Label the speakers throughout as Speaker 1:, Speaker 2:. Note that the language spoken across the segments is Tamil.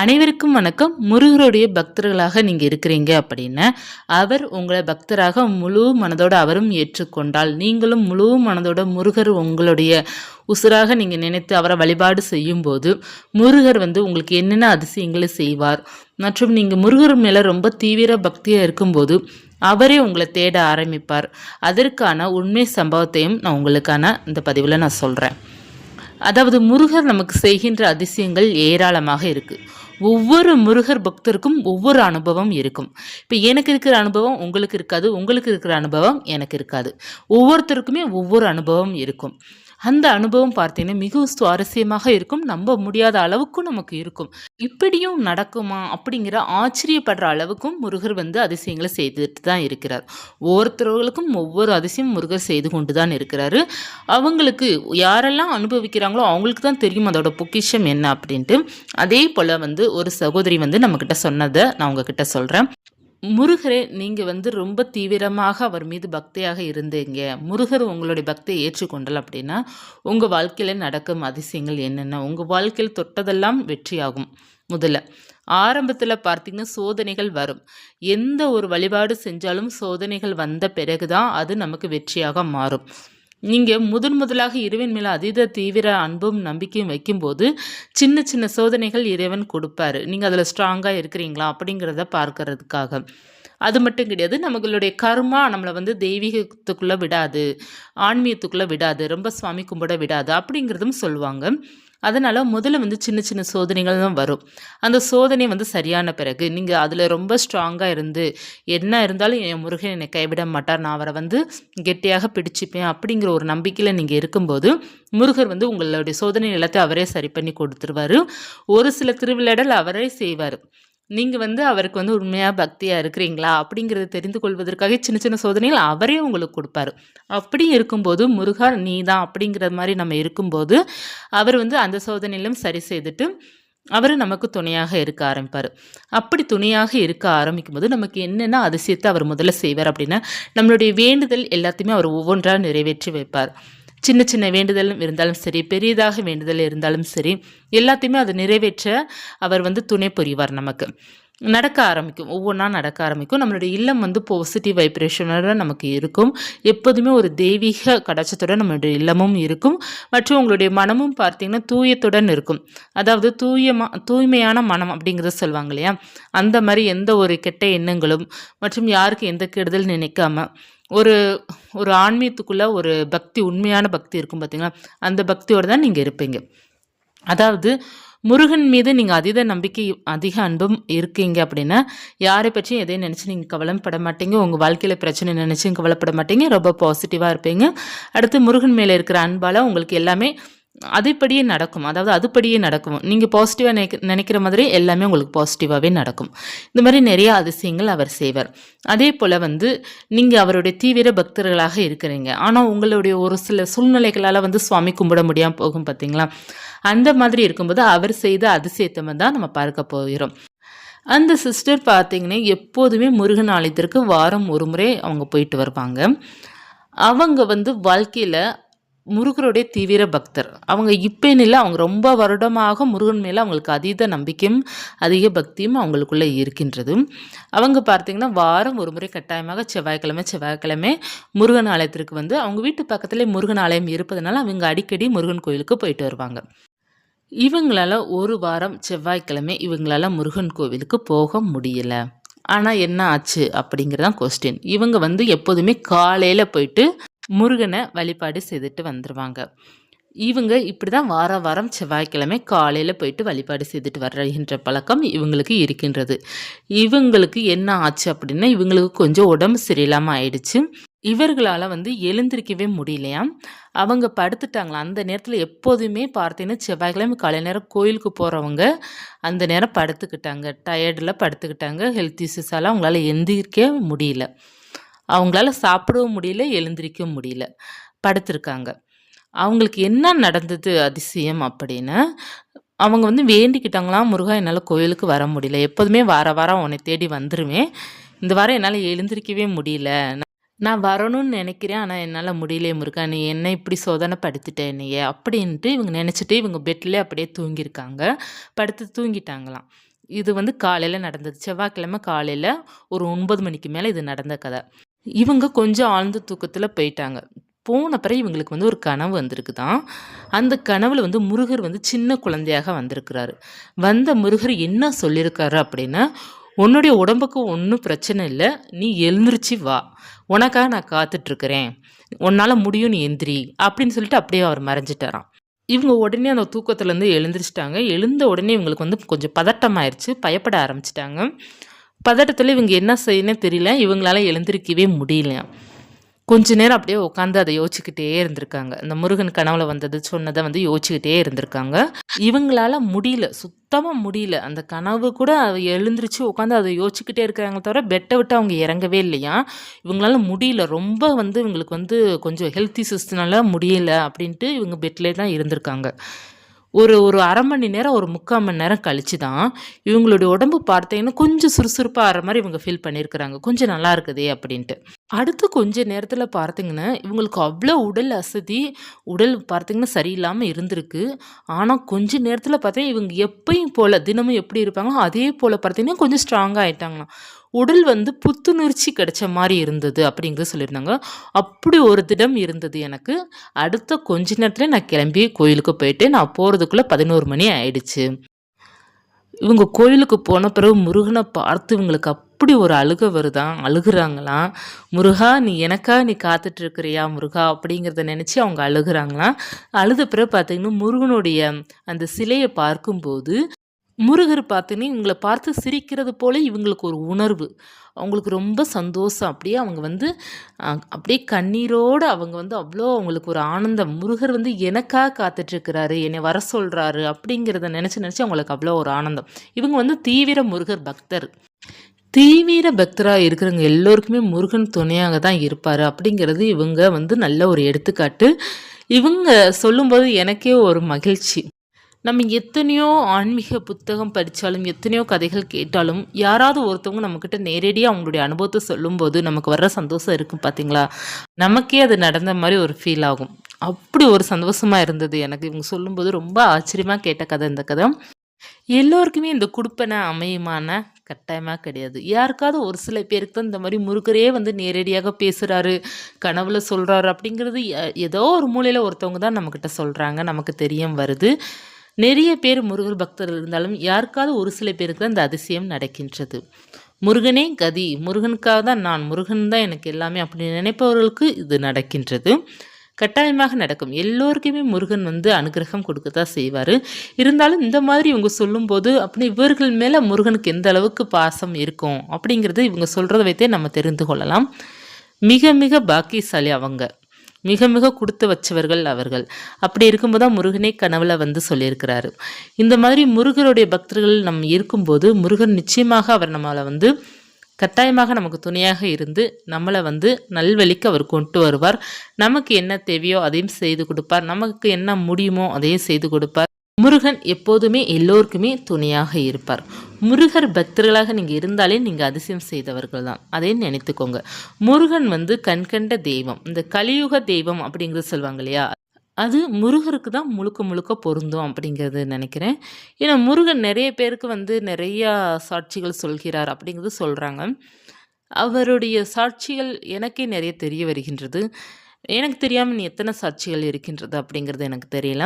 Speaker 1: அனைவருக்கும் வணக்கம். முருகருடைய பக்தர்களாக நீங்கள் இருக்கிறீங்க அப்படின்னா அவர் உங்களை பக்தராக முழு மனதோடு அவரும் ஏற்றுக்கொண்டால் நீங்களும் முழு மனதோட முருகர் உங்களுடைய உசுராக நீங்கள் நினைத்து அவரை வழிபாடு செய்யும்போது முருகர் வந்து உங்களுக்கு என்னென்ன அதிசயங்களை செய்வார்? மற்றும் நீங்கள் முருகர் மேலே ரொம்ப தீவிர பக்தியாக இருக்கும்போது அவரே உங்களை தேட ஆரம்பிப்பார். அதற்கான உண்மை சம்பவத்தையும் நான் உங்களுக்கான இந்த பதிவில் நான் சொல்கிறேன் அதாவது முருகர் நமக்கு செய்கின்ற அதிசயங்கள் ஏராளமாக இருக்குது ஒவ்வொரு முருகர் பக்தருக்கும் ஒவ்வொரு அனுபவம் இருக்கும். இப்போ எனக்கு இருக்கிற அனுபவம் உங்களுக்கு இருக்காது. உங்களுக்கு இருக்கிற அனுபவம் எனக்கு இருக்காது. ஒவ்வொருத்தருக்குமே ஒவ்வொரு அனுபவம் இருக்கும். அந்த அனுபவம் பார்த்தீங்கன்னா மிகவும் சுவாரஸ்யமாக இருக்கும். நம்ப முடியாத அளவுக்கும் நமக்கு இருக்கும். இப்படியும் நடக்குமா அப்படிங்கிற ஆச்சரியப்படுற அளவுக்கும் முருகர் வந்து அதிசயங்களை செய்துட்டு தான் இருக்கிறார். ஒவ்வொருத்தர்களுக்கும் ஒவ்வொரு அதிசயம் முருகர் செய்து கொண்டு தான் இருக்கிறாரு. அவங்களுக்கு யாரெல்லாம் அனுபவிக்கிறாங்களோ அவங்களுக்கு தான் தெரியும் அதோட பொக்கிஷம் என்ன அப்படின்ட்டு. அதே போல் வந்து ஒரு சகோதரி வந்து நம்மக்கிட்ட சொன்னதை நான் உங்ககிட்ட சொல்கிறேன் முருகரே நீங்கள் வந்து ரொம்ப தீவிரமாக அவர் மீது பக்தியாக இருந்தீங்க. முருகர் உங்களுடைய பக்தியை ஏற்றுக்கொண்டல் அப்படின்னா உங்கள் வாழ்க்கையில் நடக்கும் அதிசயங்கள் என்னென்ன? உங்கள் வாழ்க்கையில் தொட்டதெல்லாம் வெற்றியாகும். முதல்ல ஆரம்பத்தில் பார்த்தீங்கன்னா சோதனைகள் வரும். எந்த ஒரு வழிபாடு செஞ்சாலும் சோதனைகள் வந்த பிறகு தான் அது நமக்கு வெற்றியாக மாறும். நீங்கள் முதன் முதலாக இறைவன் மேலே அதீத தீவிர அன்பும் நம்பிக்கையும் வைக்கும்போது சின்ன சின்ன சோதனைகள் இறைவன் கொடுப்பாரு. நீங்கள் அதில் ஸ்ட்ராங்காக இருக்கிறீங்களா அப்படிங்கிறத பார்க்கறதுக்காக. அது மட்டும் கிடையாது நம்மளுடைய கர்மா நம்மளை வந்து தெய்வீகத்துக்குள்ளே விடாது ஆன்மீகத்துக்குள்ளே விடாது ரொம்ப சுவாமி கும்பிட விடாது அப்படிங்கிறதும் சொல்லுவாங்க. அதனால் முதல்ல வந்து சின்ன சின்ன சோதனைகள் தான் வரும். அந்த சோதனை வந்து சரியான பிறகு நீங்கள் அதில் ரொம்ப ஸ்ட்ராங்காக இருந்து என்ன இருந்தாலும் என் முருகன் என்னை கைவிட மாட்டார் நான் அவரை வந்து கெட்டியாக பிடிச்சிப்பேன் அப்படிங்கிற ஒரு நம்பிக்கையில் நீங்கள் இருக்கும்போது முருகர் வந்து உங்களுடைய சோதனை எல்லாத்தையும் அவரே சரி பண்ணி கொடுத்துருவார். ஒரு சில திருவிழாடல் அவரே செய்வார். நீங்கள் வந்து அவருக்கு வந்து உண்மையாக பக்தியாக இருக்கிறீங்களா அப்படிங்கிறத தெரிந்து கொள்வதற்காக சின்ன சின்ன சோதனைகள் அவரே உங்களுக்கு கொடுப்பார். அப்படி இருக்கும்போது முருகா நீ தான் அப்படிங்கிற மாதிரி நம்ம இருக்கும்போது அவர் வந்து அந்த சோதனையிலும் சரி செய்துட்டு அவர் நமக்கு துணையாக இருக்க ஆரம்பிப்பார். அப்படி துணையாக இருக்க ஆரம்பிக்கும் போது நமக்கு என்னென்ன அதிசயத்தை அவர் முதல்ல செய்வார் அப்படின்னா நம்மளுடைய வேண்டுதல் எல்லாத்தையுமே அவர் ஒவ்வொன்றாக நிறைவேற்றி வைப்பார். சின்ன சின்ன வேண்டுதலும் இருந்தாலும் சரி பெரியதாக வேண்டுதல் இருந்தாலும் சரி எல்லாத்தையுமே அதை நிறைவேற்ற அவர் வந்து துணை புரிவார் நமக்கு. நடக்க ஆரம்பிக்கும் ஒவ்வொன்றா நடக்க ஆரம்பிக்கும். நம்மளுடைய இல்லம் வந்து பாசிட்டிவ் வைப்ரேஷனோட நமக்கு இருக்கும். எப்போதுமே ஒரு தெய்வீக கடாச்சத்தோட நம்மளுடைய இல்லமும் இருக்கும். மற்றும் உங்களுடைய மனமும் பார்த்தீங்கன்னா தூயத்துடன் இருக்கும். அதாவது தூயமா தூய்மையான மனம் அப்படிங்கிறத சொல்லுவாங்க இல்லையா? அந்த மாதிரி எந்த ஒரு கெட்ட எண்ணங்களும் மற்றும் யாருக்கு எந்த கெடுதல் நினைக்காம ஒரு ஒரு ஆன்மீகத்துக்குள்ளே ஒரு பக்தி உண்மையான பக்தி இருக்கும் பார்த்தீங்களா அந்த பக்தியோடு தான் நீங்கள் இருப்பீங்க. அதாவது முருகன் மீது நீங்கள் அதீத நம்பிக்கை அதிக அன்பும் இருக்கீங்க அப்படின்னா யாரை பற்றியும் எதையும் நினச்சி நீங்கள் கவலைப்பட மாட்டீங்க. உங்கள் வாழ்க்கையில் பிரச்சனை நினச்சியும் கவலைப்பட மாட்டீங்க. ரொம்ப பாசிட்டிவாக இருப்பீங்க. அடுத்து முருகன் மேலே இருக்கிற அன்பால் உங்களுக்கு எல்லாமே அதுபடியே நடக்கும். அதாவது அதுபடியே நடக்கும். நீங்கள் பாசிட்டிவாக நினைக்க நினைக்கிற மாதிரி எல்லாமே உங்களுக்கு பாசிட்டிவாகவே நடக்கும். இந்த மாதிரி நிறைய அதிசயங்கள் அவர் செய்வார். அதே போல் வந்து நீங்கள் அவருடைய தீவிர பக்தர்களாக இருக்கிறீங்க. ஆனால் உங்களுடைய ஒரு சில சூழ்நிலைகளால் வந்து சுவாமி கும்பிட முடியாமல் போகும் பார்த்தீங்களா அந்த மாதிரி இருக்கும்போது அவர் செய்த அதிசயத்தை தான் நம்ம பார்க்க போகிறோம். அந்த சிஸ்டர் பார்த்தீங்கன்னா எப்போதுமே முருகன் ஆலயத்திற்கு வாரம் ஒரு முறை அவங்க போயிட்டு வருவாங்க. அவங்க வந்து வாழ்க்கையில் முருகருடைய தீவிர பக்தர். அவங்க இப்போன்னு இல்லை அவங்க ரொம்ப வருடமாக முருகன் மேலே அவங்களுக்கு அதீத நம்பிக்கையும் அதிக பக்தியும் அவங்களுக்குள்ளே இருக்கின்றது. அவங்க பார்த்திங்கன்னா வாரம் ஒரு முறை கட்டாயமாக செவ்வாய்க்கிழமை செவ்வாய்க்கிழமை முருகன் ஆலயத்திற்கு வந்து அவங்க வீட்டு பக்கத்துலேயே முருகன் ஆலயம் இருப்பதனால அவங்க அடிக்கடி முருகன் கோயிலுக்கு போயிட்டு வருவாங்க. இவங்களால ஒரு வாரம் செவ்வாய்க்கிழமை இவங்களால முருகன் கோவிலுக்கு போக முடியல. ஆனால் என்ன ஆச்சு அப்படிங்கிறதான் கொஸ்டின் இவங்க வந்து எப்போதுமே காலையில் போயிட்டு முருகனை வழிபாடு செய்துட்டு வந்துடுவாங்க இவங்க இப்படி தான் வார வாரம் செவ்வாய்க்கிழமை காலையில் போயிட்டு வழிபாடு செய்துட்டு வர்றகின்ற பழக்கம் இவங்களுக்கு இருக்கின்றது. இவங்களுக்கு என்ன ஆச்சு அப்படின்னா இவங்களுக்கு கொஞ்சம் உடம்பு சரியில்லாமல் ஆயிடுச்சு. இவர்களால் வந்து எழுந்திருக்கவே முடியலையாம் அவங்க படுத்துட்டாங்களா? அந்த நேரத்தில் எப்போதுமே பார்த்தீங்கன்னா செவ்வாய்க்கிழமை காலை நேரம் கோயிலுக்கு போகிறவங்க அந்த நேரம் படுத்துக்கிட்டாங்க. டயர்டில் படுத்துக்கிட்டாங்க. ஹெல்த் இஷ்யூஸால் அவங்களால எந்திரிக்க முடியல. அவங்களால சாப்பிடவும் முடியல எழுந்திரிக்கவும் முடியல. படுத்திருக்காங்க. அவங்களுக்கு என்ன நடந்தது அதிசயம் அப்படின்னு அவங்க வந்து வேண்டிக்கிட்டாங்களாம் முருகா என்னால் கோயிலுக்கு வர முடியல. எப்போதுமே வார வாரம் உன்னை தேடி வந்துடுவேன் இந்த வாரம் என்னால் எழுந்திரிக்கவே முடியல. நான் வரணும்னு நினைக்கிறேன் ஆனால் என்னால் முடியலையே முருகா. நீ என்ன இப்படி சோதனைப்படுத்திட்ட என்னைய? அப்படின்ட்டு இவங்க நினச்சிட்டு இவங்க பெட்லேயே அப்படியே தூங்கியிருக்காங்க. படுத்து தூங்கிட்டாங்களாம். இது வந்து காலையில் நடந்தது. செவ்வாய்க்கிழமை காலையில் ஒரு ஒன்பது மணிக்கு மேலே இது நடந்த கதை. இவங்க கொஞ்சம் ஆழ்ந்த தூக்கத்தில் போயிட்டாங்க. போன பிறகு இவங்களுக்கு வந்து ஒரு கனவு வந்திருக்கு தான் அந்த கனவில் வந்து முருகர் வந்து சின்ன குழந்தையாக வந்திருக்கிறாரு. வந்த முருகர் என்ன சொல்லியிருக்காரு அப்படின்னா உன்னுடைய உடம்புக்கு ஒன்றும் பிரச்சனை இல்லை. நீ எழுந்திருச்சு வா. உனக்காக நான் காத்துட்ருக்கிறேன். உன்னால் முடியும் நீ எந்திரி. அப்படின்னு சொல்லிட்டு அப்படியே அவர் மறைஞ்சிட்டாராம். இவங்க உடனே அந்த தூக்கத்துலேருந்து எழுந்திரிச்சிட்டாங்க. எழுந்த உடனே இவங்களுக்கு வந்து கொஞ்சம் பதட்டமாயிருச்சு பயப்பட ஆரம்பிச்சிட்டாங்க. பதட்டத்தில் இவங்க என்ன செய்யணும் தெரியல. இவங்களால எழுந்திருக்கவே முடியலையா கொஞ்ச நேரம் அப்படியே உட்காந்து அதை யோசிச்சுக்கிட்டே இருந்திருக்காங்க. இந்த முருகன் கனவுல வந்தது சொன்னதை வந்து யோசிச்சுக்கிட்டே இருந்திருக்காங்க. இவங்களால முடியல. சுத்தமாக முடியல. அந்த கனவு கூட அவ எழுந்திரிச்சு உட்காந்து அதை யோசிச்சுக்கிட்டே இருக்கிறாங்க தவிர பெட்டை விட்டு அவங்க இறங்கவே இல்லையா? இவங்களால முடியல. ரொம்ப வந்து இவங்களுக்கு வந்து கொஞ்சம் ஹெல்த் இஷ்யூஸ்னால முடியல அப்படின்ட்டு இவங்க பெட்லேயே தான் இருந்திருக்காங்க. ஒரு ஒரு அரை மணி நேரம் ஒரு முக்கால் மணி நேரம் கழிச்சு தான் இவங்களுடைய உடம்பு பார்த்தீங்கன்னா கொஞ்சம் சுறுசுறுப்பாக ஆகிற மாதிரி இவங்க ஃபீல் பண்ணியிருக்கிறாங்க. கொஞ்சம் நல்லா இருக்குதே அப்படின்ட்டு. அடுத்து கொஞ்ச நேரத்தில் பார்த்தீங்கன்னா இவங்களுக்கு அவ்வளோ உடல் அசதி உடல் பார்த்திங்கன்னா சரியில்லாமல் இருந்திருக்கு. ஆனால் கொஞ்ச நேரத்தில் பார்த்தீங்கன்னா இவங்க எப்பயும் போல் தினமும் எப்படி இருப்பாங்களோ அதே போல் பார்த்திங்கன்னா கொஞ்சம் ஸ்ட்ராங்காக ஆயிட்டாங்களாம். உடல் வந்து புத்துணர்ச்சி கிடைச்ச மாதிரி இருந்தது அப்படிங்கிறது சொல்லியிருந்தாங்க. அப்படி ஒரு திடம் இருந்தது எனக்கு. அடுத்த கொஞ்ச நேரத்தில் நான் கிளம்பி கோயிலுக்கு போயிட்டு நான் போகிறதுக்குள்ளே பதினோரு மணி ஆயிடுச்சு. இவங்க கோயிலுக்கு போன பிறகு முருகனை பார்த்து இவங்களுக்கு அப்படி ஒரு அழுக வருதான் அழுகுறாங்களாம் முருகா நீ எனக்கா நீ காத்துட்டு இருக்கிறியா முருகா? அப்படிங்கிறத நினச்சி அவங்க அழுகுறாங்களாம் அழுத பிறகு பார்த்தீங்கன்னா முருகனுடைய அந்த சிலையை பார்க்கும்போது முருகர் பார்த்தீங்கன்னா இவங்களை பார்த்து சிரிக்கிறது போல இவங்களுக்கு ஒரு உணர்வு. அவங்களுக்கு ரொம்ப சந்தோஷம். அப்படியே அவங்க வந்து அப்படியே கண்ணீரோடு அவங்க வந்து அவ்வளோ அவங்களுக்கு ஒரு ஆனந்தம். முருகர் வந்து எனக்காக காத்துட்ருக்கிறாரு என்னை வர சொல்கிறாரு அப்படிங்கிறத நினச்சி நினச்சி அவங்களுக்கு அவ்வளோ ஒரு ஆனந்தம். இவங்க வந்து தீவிர முருகர் பக்தர். தீவிர பக்தராக இருக்கிறவங்க எல்லோருக்குமே முருகன் துணையாக தான் இருப்பார். அப்படிங்கிறது இவங்க வந்து நல்ல ஒரு எடுத்துக்காட்டு. இவங்க சொல்லும்போது எனக்கே ஒரு மகிழ்ச்சி. நம்ம எத்தனையோ ஆன்மீக புத்தகம் படித்தாலும் எத்தனையோ கதைகள் கேட்டாலும் யாராவது ஒருத்தவங்க நம்மக்கிட்ட நேரடியாக அவங்களுடைய அனுபவத்தை சொல்லும்போது நமக்கு வர்ற சந்தோஷம் இருக்கும் பார்த்தீங்களா நமக்கே அது நடந்த மாதிரி ஒரு ஃபீல் ஆகும். அப்படி ஒரு சந்தோஷமாக இருந்தது எனக்கு. இவங்க சொல்லும்போது ரொம்ப ஆச்சரியமாக கேட்ட கதை இந்த கதை. எல்லோருக்குமே இந்த குடுப்பனை அமையுமான கட்டாயமாக கிடையாது. யாருக்காவது ஒரு சில பேருக்கு தான் இந்த மாதிரி முருகரே வந்து நேரடியாக பேசுகிறாரு கனவுல சொல்கிறாரு அப்படிங்கிறது ஏதோ ஒரு மூலையில் ஒருத்தவங்க தான் நம்மக்கிட்ட சொல்கிறாங்க நமக்கு தெரியும் வருது. நிறைய பேர் முருகர் பக்தர்கள் இருந்தாலும் யாருக்காவது ஒரு சில பேருக்கு தான் இந்த அதிசயம் நடக்கின்றது. முருகனே கதி முருகனுக்காக தான் நான் முருகன் தான் எனக்கு எல்லாமே அப்படி நினைப்பவர்களுக்கு இது நடக்கின்றது. கட்டாயமாக நடக்கும். எல்லோருக்குமே முருகன் வந்து அனுகிரகம் கொடுக்க தான் செய்வார். இருந்தாலும் இந்த மாதிரி இவங்க சொல்லும்போது அப்படி இவர்கள் மேலே முருகனுக்கு எந்த அளவுக்கு பாசம் இருக்கும்? அப்படிங்கிறது இவங்க சொல்கிறத வைத்தே நம்ம தெரிந்து கொள்ளலாம். மிக மிக பாக்கியசாலி அவங்க. மிக மிக கொடுத்து வச்சவர்கள் அவர்கள். அப்படி இருக்கும்போது தான் முருகனே கனவுல வந்து சொல்லியிருக்கிறாரு. இந்த மாதிரி முருகருடைய பக்தர்கள் நம்ம இருக்கும்போது முருகன் நிச்சயமாக அவர் நம்மளை வந்து கட்டாயமாக நமக்கு துணையாக இருந்து நம்மளை வந்து நல்வழிக்கு அவர் கொண்டு வருவார். நமக்கு என்ன தேவையோ அதையும் செய்து கொடுப்பார். நமக்கு என்ன முடியுமோ அதையும் செய்து கொடுப்பார். முருகன் எப்போதுமே எல்லோருக்குமே துணையாக இருப்பார். முருகர் பக்தர்களாக நீங்கள் இருந்தாலே நீங்கள் அதிசயம் செய்தவர்கள் தான். அதையும் நினைத்துக்கோங்க. முருகன் வந்து கண்கண்ட தெய்வம். இந்த கலியுக தெய்வம் அப்படிங்கிறது சொல்லுவாங்க இல்லையா? அது முருகருக்கு தான் முழுக்க முழுக்க பொருந்தும் அப்படிங்கிறது நினைக்கிறேன். ஏன்னா முருகன் நிறைய பேருக்கு வந்து நிறையா சாட்சிகள் சொல்கிறார் அப்படிங்கிறது சொல்கிறாங்க அவருடைய சாட்சிகள் எனக்கே நிறைய தெரிய வருகின்றது. எனக்கு தெரியாமல் நீ எத்தனை சாட்சிகள் இருக்கின்றது அப்படிங்கிறது எனக்கு தெரியல.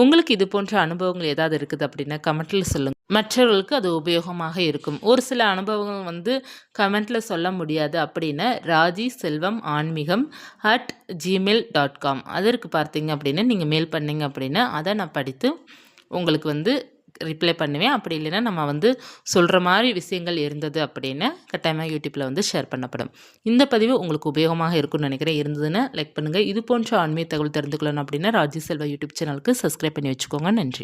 Speaker 1: உங்களுக்கு இது போன்ற அனுபவங்கள் ஏதாவது இருக்குது அப்படின்னா கமெண்ட்டில் சொல்லுங்கள் மற்றவர்களுக்கு அது உபயோகமாக இருக்கும். ஒரு சில அனுபவங்கள் வந்து கமெண்ட்டில் சொல்ல முடியாது அப்படின்னா ராஜி செல்வம் ஆன்மீகம் அட் ஜிமெயில் டாட் காம் அதற்கு பார்த்தீங்க அப்படின்னா நீங்கள் மெயில் பண்ணிங்க அப்படின்னா அதை நான் படித்து உங்களுக்கு வந்து ரிப்ளை பண்ணுவேன். அப்படி இல்லைன்னா நம்ம வந்து சொல்கிற மாதிரி விஷயங்கள் இருந்தது அப்படின்னு கட்டாயமாக யூடியூப்பில் வந்து ஷேர் பண்ணப்படும். இந்த பதிவு உங்களுக்கு உபயோகமாக இருக்கும்னு நினைக்கிறேன். இருந்ததுன்னா லைக் பண்ணுங்கள் இது போன்ற ஆன்மீக தகவல் தெரிந்துக்கொள்ளணும் அப்படின்னா ராஜி செல்வா யூடியூப் சேனலுக்கு சப்ஸ்கிரைப் பண்ணி வச்சுக்கோங்க. நன்றி.